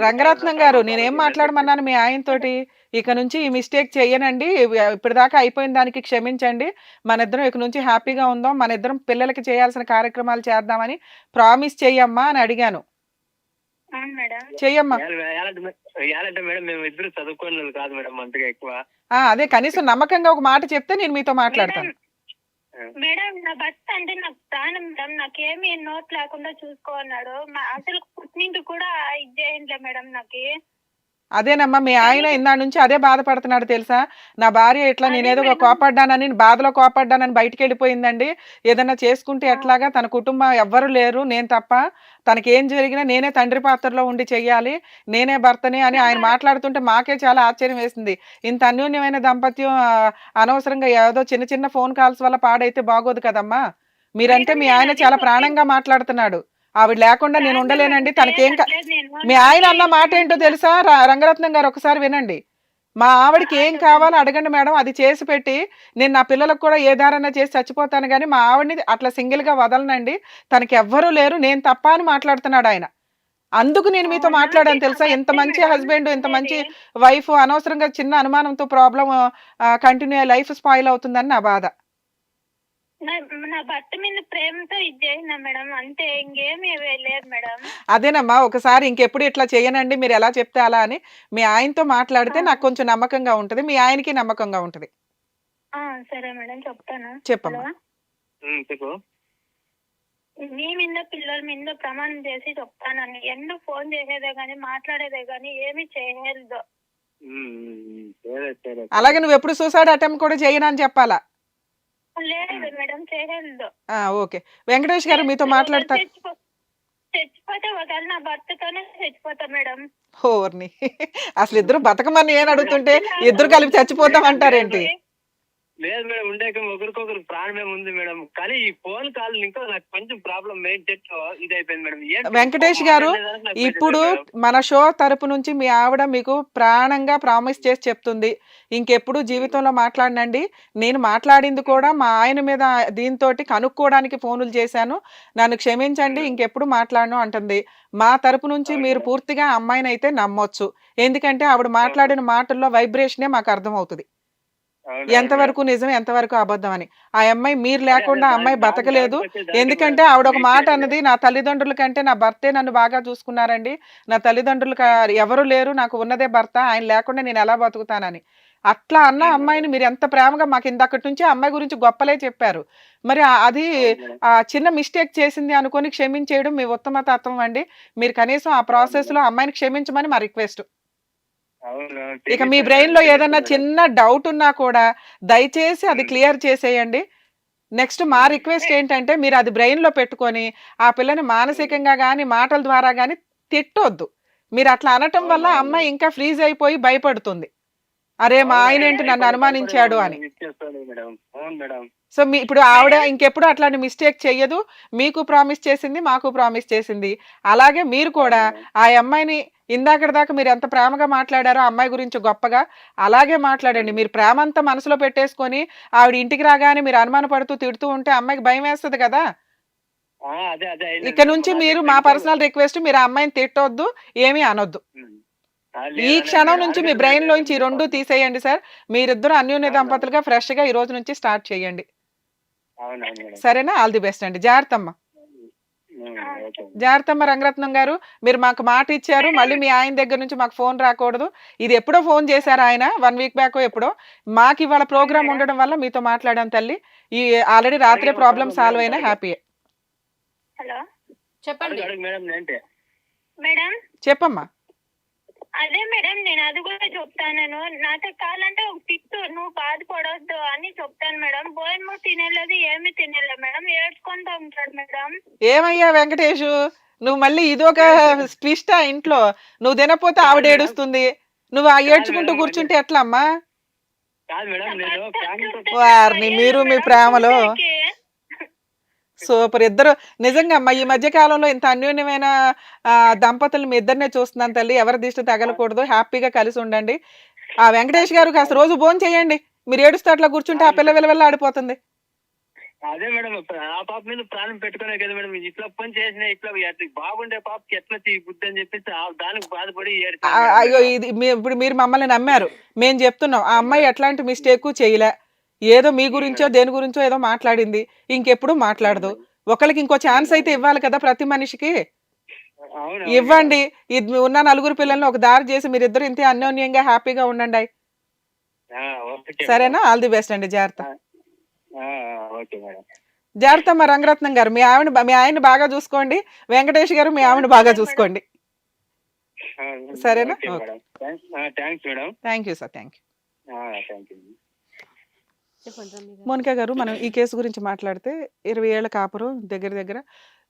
రంగరత్నం గారు నేనేం మాట్లాడమన్నాను మీ ఆయనతోటి? ఇక నుంచి ఈ మిస్టేక్ చెయ్యనండి. ఇప్పటిదాకా అయిపోయిన దానికి క్షమించండి. మన ఇద్దరం ఇక నుంచి హ్యాపీగా ఉందాం. మన ఇద్దరం పిల్లలకి చేయాల్సిన కార్యక్రమాలు చేద్దామని ప్రామిస్ చెయ్యమ్మా అని అడిగాను. చెయ్యమ్మా. అదే కనీసం నమ్మకంగా ఒక మాట చెప్తే నేను మీతో మాట్లాడతాను. Hmm. మేడం నా భర్త అంటే నాకు ప్రాణం మేడం. నాకేమి నోట్ లేకుండా చూసుకో అన్నాడు. అసలు పుట్టినింటి కూడా ఇది చేయండి మేడం నాకు. అదేనమ్మా మీ ఆయన ఇందా నుంచి అదే బాధపడుతున్నాడు తెలుసా? నా భార్య ఇట్లా నేనేదో కోపడ్డానని బాధలో కోపడ్డానని బయటికి వెళ్ళిపోయిందండి ఏదన్నా చేసుకుంటే ఎట్లాగా తన కుటుంబం ఎవ్వరు లేరు నేను తప్ప. తనకి ఏం జరిగినా నేనే తండ్రి పాత్రలో ఉండి చెయ్యాలి నేనే భర్తని అని ఆయన మాట్లాడుతుంటే మాకే చాలా ఆశ్చర్యం వేసింది. ఇంత అన్యోన్యమైన దంపత్యం అనవసరంగా ఏదో చిన్న చిన్న ఫోన్ కాల్స్ వల్ల పాడైతే బాగోదు కదమ్మా. మీరంటే మీ ఆయన చాలా ప్రాణంగా మాట్లాడుతున్నాడు. ఆవిడ లేకుండా నేను ఉండలేనండి. తనకేం మీ ఆయన అన్న మాట ఏంటో తెలుసా? రంగరత్నం గారు ఒకసారి వినండి. మా ఆవిడకి ఏం కావాలో అడగండి మేడం. అది చేసి పెట్టి నేను నా పిల్లలకు కూడా ఏ దారన్నా చేసి చచ్చిపోతాను కానీ మా ఆవిడని అట్లా సింగిల్గా వదలనండి. తనకి ఎవ్వరూ లేరు. నేను తప్ప అని మాట్లాడుతున్నాడు ఆయన. అందుకు నేను మీతో? మాట్లాడాను తెలుసా? ఇంత మంచి హస్బెండ్ ఇంత మంచి. వైఫ్ అనవసరంగా చిన్న అనుమానంతో ప్రాబ్లం కంటిన్యూ లైఫ్ స్పాయిల్ అవుతుందని నా బాధ. నా భర్త మీద ప్రేమతో ఇది చేసిన మేడం. అంతే ఇంకేమి లేదు మేడం. అదేనమ్మా ఒకసారి ఇంకెప్పుడు ఇట్లా చేయనండి మీరు ఎలా చెప్తే అలా అని. మీ ఆయనతో మాట్లాడితే నాకు కొంచెం నమ్మకంగా ఉంటది మీ ఆయనకి నమ్మకంగా ఉంటది. ఆ, సరే మేడం చెప్తాను. చెప్పమ్మా. హలో? ఉమ్, చెప్పు. మీ మీద పిల్లల మీద ప్రమాణం చేసి చెప్తానని ఎందుకు ఫోన్ చేసేదే గాని మాట్లాడేదే గాని ఏమి చేయలేదు. ఉమ్, ఉమ్, ఉమ్, సరే సరే అలాగే నువ్వు ఎప్పుడు సూసైడ్ అటెంప్ట్ కూడా చేయను అని చెప్పాలా? లేదు మేడం చేయలేదు ఆ, ఓకే. వెంకటేష్ గారు మీతో మాట్లాడతారు చచ్చిపో- చచ్చిపోతే ఒకవేళ నా భర్తతోనే చచ్చిపోతా మేడం. ఓర్ని అసలు ఇద్దరు బతకమని ఏం అడుగుతుంటే ఇద్దరు కలిపి చచ్చిపోతాం అంటారేంటి? లేదు మేడం ఉండేక ఒకరికొకరు ప్రాణమే ఉంది మేడం. కానీ ఈ ఫోన్ కాల్ ఇంకా నాకు కొంచెం ప్రాబ్లం. మెయిన్ చెట్ ఇది అయిపోయింది మేడం? వెంకటేష్ గారు ఇప్పుడు. మన షో తరపు నుంచి మీ ఆవిడ మీకు ప్రాణంగా ప్రామిస్ చేసి చెప్తుంది. ఇంకెప్పుడు జీవితంలో మాట్లాడినండి. నేను మాట్లాడింది కూడా మా ఆయన మీద దీంతో కనుక్కోవడానికి ఫోనులు చేశాను. నన్ను క్షమించండి ఇంకెప్పుడు మాట్లాడను అంటుంది. మా తరపు నుంచి మీరు పూర్తిగా అమ్మాయిని అయితే నమ్మొచ్చు. ఎందుకంటే ఆవిడ మాట్లాడిన మాటల్లో వైబ్రేషనే మాకు అర్థమవుతుంది. ఎంతవరకు నిజం ఎంతవరకు అబద్ధం అని. ఆ అమ్మాయి మీరు లేకుండా ఆ అమ్మాయి బతకలేదు. ఎందుకంటే ఆవిడ ఒక మాట అన్నది నా తల్లిదండ్రుల కంటే నా భర్తే నన్ను బాగా చూసుకున్నారండి. నా తల్లిదండ్రులు ఎవరు లేరు నాకు ఉన్నదే భర్త ఆయన లేకుండా నేను ఎలా బతుకుతానని. అట్లా అన్న అమ్మాయిని మీరు ఎంత ప్రేమగా మాకు ఇందక్కడి నుంచి అమ్మాయి గురించి గొప్పలే చెప్పారు. మరి అది. ఆ చిన్న మిస్టేక్ చేసింది అనుకొని క్షమించేయడం మీ ఉత్తమ తత్వం అండి. మీరు కనీసం ఆ ప్రాసెస్లో అమ్మాయిని క్షమించమని మా రిక్వెస్ట్. ఇక మీ బ్రెయిన్లో ఏదన్నా చిన్న డౌట్ ఉన్నా కూడా దయచేసి అది. క్లియర్ చేసేయండి. నెక్స్ట్ మా రిక్వెస్ట్ ఏంటంటే మీరు అది బ్రెయిన్లో పెట్టుకొని ఆ పిల్లని మానసికంగా కానీ మాటల ద్వారా కానీ తిట్టొద్దు. మీరు అట్లా అనటం వల్ల అమ్మాయి ఇంకా ఫ్రీజ్ అయిపోయి భయపడుతుంది. అరే మా ఆయన ఏంటి నన్ను అనుమానించాడు అని. సో మీ ఇప్పుడు ఆవిడ ఇంకెప్పుడు అట్లాంటి మిస్టేక్ చెయ్యదు. మీకు ప్రామిస్ చేసింది మాకు ప్రామిస్ చేసింది. అలాగే మీరు కూడా ఆ అమ్మాయిని ఇందాకటి దాకా మీరు ఎంత ప్రేమగా మాట్లాడారో అమ్మాయి గురించి గొప్పగా అలాగే మాట్లాడండి. మీరు ప్రేమ అంతా మనసులో పెట్టేసుకొని ఆవిడ ఇంటికి రాగానే మీరు అనుమాన పడుతూ తిడుతూ ఉంటే అమ్మాయికి భయం వేస్తుంది కదా. ఇక్కడ. నుంచి మీరు మా పర్సనల్ రిక్వెస్ట్ మీరు అమ్మాయిని తిట్టొద్దు ఏమీ అనొద్దు. ఈ క్షణం. నుంచి మీ బ్రెయిన్. లోంచి ఈ రెండు తీసేయండి సార్. మీరిద్దరు అన్యోన్య. దంపతులుగా ఫ్రెష్గా ఈ రోజు నుంచి స్టార్ట్ చేయండి. సరేనా? ఆల్ ది బెస్ట్ అండి. జాగ్రత్త జాగ్రత్తమ్మ రంగరత్నం గారు మీరు మాకు మాట ఇచ్చారు మళ్ళీ మీ ఆయన దగ్గర నుంచి మాకు ఫోన్ రాకూడదు. ఇది ఎప్పుడో ఫోన్ చేశారు ఆయన వన్ వీక్ బ్యాక్ ఎప్పుడో. మాకు ఇవాళ ప్రోగ్రామ్ ఉండడం వల్ల మీతో మాట్లాడాం తల్లి. ఈ ఆల్రెడీ రాత్రే ప్రాబ్లం సాల్వ్ అయినా హ్యాపీ. హలో? చెప్పండి మేడం? చెప్పమ్మా. అదే మేడం నేను అది కూడా చెప్తాను నాతో కావాలంటే ఒక తిట్టు నువ్వు బాధపడొద్దు అని చెప్తాను మేడం. భోజనము తినలేదు ఏమి తినలేదు మేడం. ఏడ్చుకుంటూ ఉంటాడు మేడం. ఏమయ్యా వెంకటేషు? నువ్వు మళ్ళీ ఇదొక ట్విస్ట్ ఆ ఇంట్లో. నువ్వు తినపోతే ఆవిడ ఏడుస్తుంది. నువ్వు ఆ ఏడ్చుకుంటూ కూర్చుంటే ఎట్లా అమ్మా కాదు మేడం నేను ఫ్యామిలీతో వారిని మీరు మీ ప్రేమలో సూపర్. ఇద్దరు నిజంగా అమ్మా ఈ మధ్య కాలంలో ఇంత అన్యోన్యమైన ఆ, దంపతులు మీ ఇద్దరినే చూస్తున్నాను తల్లి. ఎవరి దిష్టి తగలకూడదు. హ్యాపీగా కలిసి ఉండండి. ఆ వెంకటేష్ గారు కాస్త రోజు భోజనం చేయండి. మీరు ఏడుస్తూ అట్లా కూర్చుంటే ఆ పిల్ల విలవెల్ల ఆడిపోతుంది. అదే మేడం ఆ పాప మీద ప్రాణం పెట్టుకునే కదా మేడం. ఇట్లా పని చేసిన ఇట్లా బాగుండే పాపకి ఎట్లా బుద్ధి అని చెప్పేసి ఆ దానికి బాధపడి. అయ్యో ఇది ఇప్పుడు మీరు మమ్మల్ని నమ్మారు. మేము చెప్తున్నాం ఆ అమ్మాయి ఎట్లాంటి మిస్టేక్ చేయలే. ఏదో మీ గురించో దేని గురించో ఏదో మాట్లాడింది. ఇంకెప్పుడు మాట్లాడదు. ఒకరికి ఇంకో ఛాన్స్ అయితే ఇవ్వాలి కదా ప్రతి మనిషికి. ఇవ్వండి. ఇది ఉన్న నలుగురు పిల్లల్ని ఒక దారి చేసి మీరిద్దరు ఇంతే అన్యోన్యంగా హ్యాపీగా ఉండండి. సరేనా? ఆల్ ది బెస్ట్ అండి. జాగ్రత్త. జాగ్రత్త మా రంగరత్నం గారు. మీ ఆవిడ మీ ఆయన్ని బాగా చూసుకోండి. వెంకటేష్ గారు మీ ఆవిడ బాగా చూసుకోండి. సరేనా? Thank you sir. Thank you ఆ, థాంక్ యూ చెప్పండి రమ్య గారు. మోనికా గారు మనం ఈ కేసు గురించి మాట్లాడితే ఇరవై ఏళ్ళ కాపురం దగ్గర దగ్గర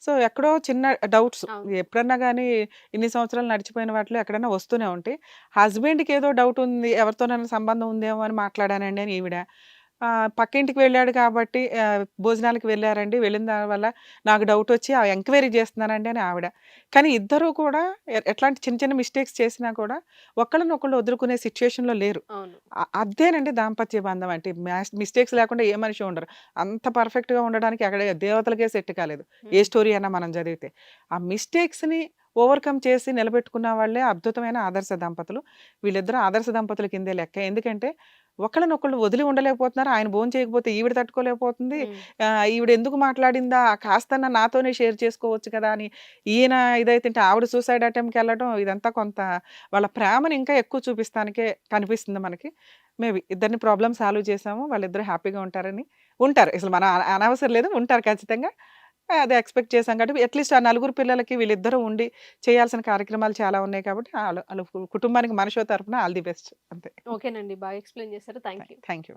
సో ఎక్కడో చిన్న డౌట్స్. ఎప్పుడన్నా కానీ ఇన్ని సంవత్సరాలు నడిచిపోయిన వాటిలో ఎక్కడైనా వస్తూనే ఉంటాయి హస్బెండ్కి ఏదో డౌట్ ఉంది ఎవరితోనైనా సంబంధం ఉందేమో అని మాట్లాడానండి అని ఈవిడ పక్కింటికి వెళ్ళాడు కాబట్టి భోజనాలకు వెళ్ళారండి. వెళ్ళిన దాని వల్ల నాకు డౌట్ వచ్చి ఆ ఎంక్వైరీ చేస్తున్నానండి అని ఆవిడ. కానీ ఇద్దరు కూడా ఎట్లాంటి చిన్న చిన్న మిస్టేక్స్ చేసినా కూడా ఒకళ్ళనొకళ్ళు వదులుకునే సిచ్యుయేషన్లో లేరు. అదేనండి దాంపత్య బంధం అంటే మిస్టేక్స్ లేకుండా ఏ మనిషి ఉండరు. అంత perfect గా ఉండడానికి అక్కడ దేవతలకే సెట్ కాలేదు. ఏ స్టోరీ అయినా మనం చదివితే. ఆ mistakes ని ఓవర్కమ్ చేసి నిలబెట్టుకున్న వాళ్ళే అద్భుతమైన ఆదర్శ దంపతులు. వీళ్ళిద్దరూ ఆదర్శ దంపతుల కిందే లెక్క. ఎందుకంటే ఒకళ్ళనొకళ్ళు వదిలి ఉండలేకపోతున్నారు. ఆయన భోజనం చేయకపోతే ఈవిడ తట్టుకోలేకపోతుంది. ఈవిడ ఎందుకు మాట్లాడిందా? కాస్తన్నా నాతోనే షేర్ చేసుకోవచ్చు కదా అని ఈయన ఇదైతే ఆవిడ సూసైడ్ అటెంప్ట్కి వెళ్ళడం ఇదంతా కొంత వాళ్ళ ప్రేమను ఇంకా ఎక్కువ చూపిస్తానికే కనిపిస్తుంది మనకి. మేబీ ఇద్దరిని ప్రాబ్లమ్ సాల్వ్ చేసాము. వాళ్ళిద్దరు హ్యాపీగా ఉంటారని ఉంటారు. అసలు మనం అన- అనవసరం లేదు. ఉంటారు ఖచ్చితంగా. అదే ఎక్స్పెక్ట్ చేశాం కాబట్టి అట్లీస్ట్ ఆ నలుగురు పిల్లలకి వీళ్ళిద్దరూ ఉండి చేయాల్సిన కార్యక్రమాలు చాలా ఉన్నాయి కాబట్టి వాళ్ళ కుటుంబానికి మనషో తరపున ఆల్ ది బెస్ట్ అంతే. ఓకేనండి. బాగా ఎక్స్ప్లెయిన్ చేశారు. Thank you. Thank you.